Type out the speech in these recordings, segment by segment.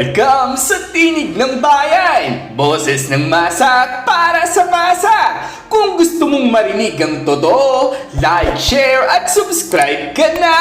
Welcome sa Tinig ng Bayan! Boses ng masa para sa masa! Kung gusto mong marinig ang totoo, like, share at subscribe ka na!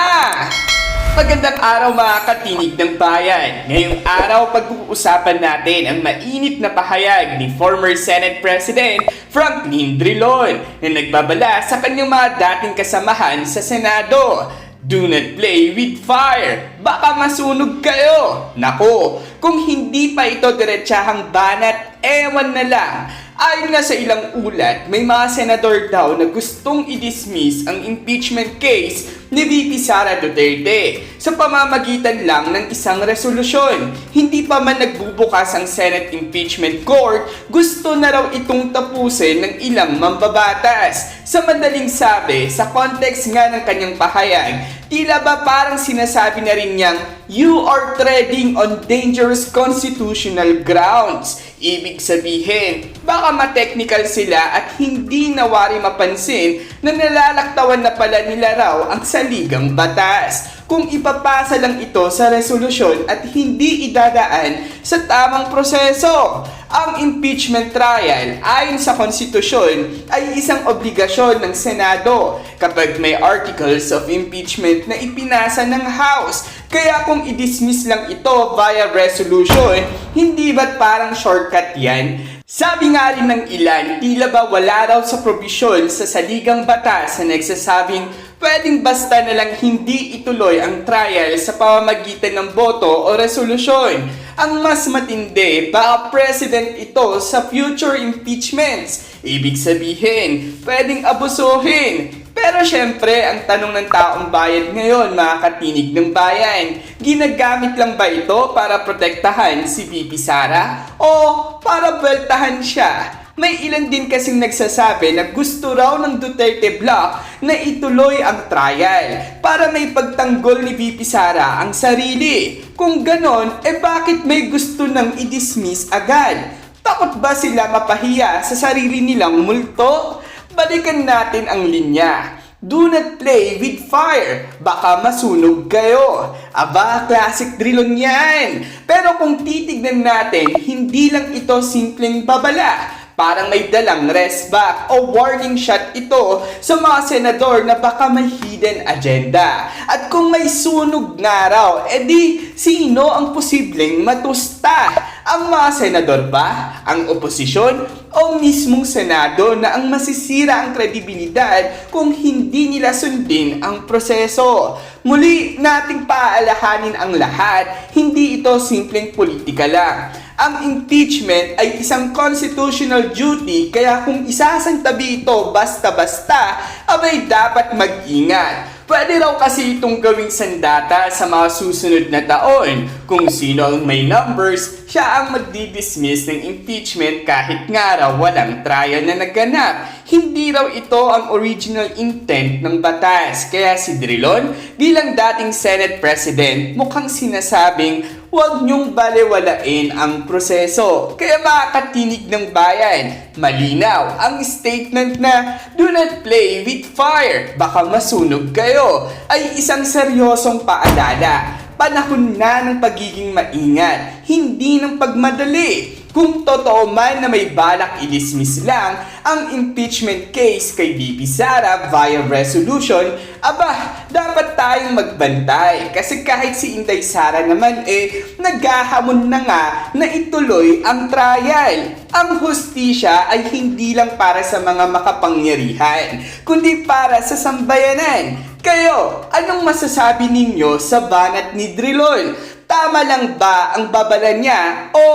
Magandang araw mga katinig ng bayan. Ngayong araw pag-uusapan natin ang mainit na pahayag ni former Senate President Franklin Drilon na nagbabala sa kanyang mga dating kasamahan sa Senado. Do not play with fire. Baka masunog kayo. Nako, kung hindi pa ito diretsahang banat, ewan na lang. Ayon nga sa ilang ulat, may mga senador daw na gustong i-dismiss ang impeachment case ni VP Sara Duterte sa pamamagitan lang ng isang resolusyon. Hindi pa man nagbubukas ang Senate Impeachment Court, gusto na raw itong tapusin ng ilang mambabatas. Sa madaling sabi, sa context nga ng kanyang pahayag, tila ba parang sinasabi na rin niyang, You are treading on dangerous constitutional grounds. Ibig sabihin, baka ma-technical sila at hindi nawari mapansin na nalalaktawan na pala nila raw ang saligang batas. Kung ipapasa lang ito sa resolusyon at hindi idadaan sa tamang proseso. Ang impeachment trial ayon sa konstitusyon ay isang obligasyon ng Senado kapag may articles of impeachment na ipinasa ng House. Kaya kung i-dismiss lang ito via resolution, hindi ba't parang shortcut yan? Sabi nga rin ng ilan, tila ba wala raw sa probisyon sa saligang batas na nagsasabing pwedeng basta na lang hindi ituloy ang trial sa pamamagitan ng boto o resolusyon. Ang mas matindi, baka president ito sa future impeachments. Ibig sabihin, pwedeng abusuhin. Pero syempre, ang tanong ng taong bayan ngayon, mga katinig ng bayan, ginagamit lang ba ito para protektahan si VP Sara? O para beltahan siya? May ilan din kasing nagsasabi na gusto raw ng Duterte Block na ituloy ang trial para may pagtanggol ni VP Sara ang sarili. Kung ganon, eh bakit may gusto nang i-dismiss agad? Takot ba sila mapahiya sa sarili nilang multo? Balikan natin ang linya. Do not play with fire. Baka masunog kayo. Aba, classic drilon yan. Pero kung titignan natin, hindi lang ito simpleng babala. Parang may dalang rest back o warning shot ito sa mga senador na baka may hidden agenda. At kung may sunog nga raw, edi sino ang posibleng matusta? Ang mga senador ba? Ang oposisyon? O mismong senado na ang masisira ang kredibilidad kung hindi nila sundin ang proseso? Muli nating paalahanin ang lahat, hindi ito simpleng politika lang ang impeachment ay isang constitutional duty kaya kung isasantabi ito basta-basta, abay dapat mag-ingat. Pwede raw kasi itong gawing sandata sa mga susunod na taon. Kung sino ang may numbers, siya ang magdi-dismiss ng impeachment kahit nga raw walang trial na naganap. Hindi raw ito ang original intent ng batas. Kaya si Drilon, bilang dating Senate President, mukhang sinasabing huwag niyong balewalain ang proseso. Kaya makakatinig ng bayan, malinaw ang statement na do not play with fire, baka masunog kayo, ay isang seryosong paalala. Panahon na ng pagiging maingat, hindi ng pagmadali. Kung totoo man na may balak i-dismiss lang ang impeachment case kay VP Sara via resolution, aba, dapat tayong magbantay. Kasi kahit si Inday Sara naman eh, naghahamon na nga na ituloy ang trial. Ang hustisya ay hindi lang para sa mga makapangyarihan, kundi para sa sambayanan. Kayo, anong masasabi ninyo sa banat ni Drilon? Tama lang ba ang babala niya o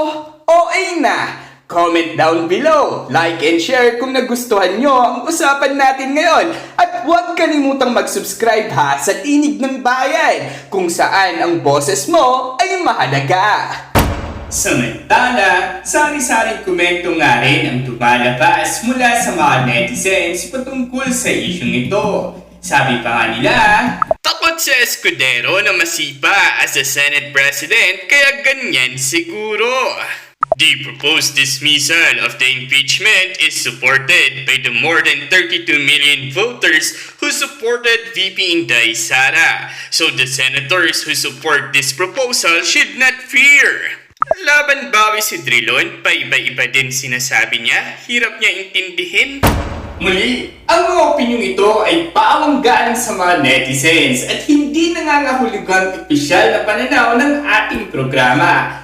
OA na? Comment down below, like and share kung nagustuhan nyo ang usapan natin ngayon. At huwag kalimutang mag-subscribe ha sa Tinig ng Bayan kung saan ang boses mo ay mahalaga. Samantala, sari-saring komento nga rin ang tumalabas mula sa mga netizens patungkol sa isyong ito. Sabi pa nga nila, Takot si Escudero na masipa as a Senate President kaya ganyan siguro. The proposed dismissal of the impeachment is supported by the more than 32 million voters who supported VP Inday Sara. So the senators who support this proposal should not fear. Laban bawi si Drilon, paiba-iba din sinasabi niya, hirap niya intindihin. Muli, ang mga opinyong ito ay pawang galing sa mga netizens at hindi nangangahulugang opisyal na pananaw ng ating programa.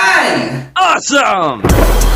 Awesome!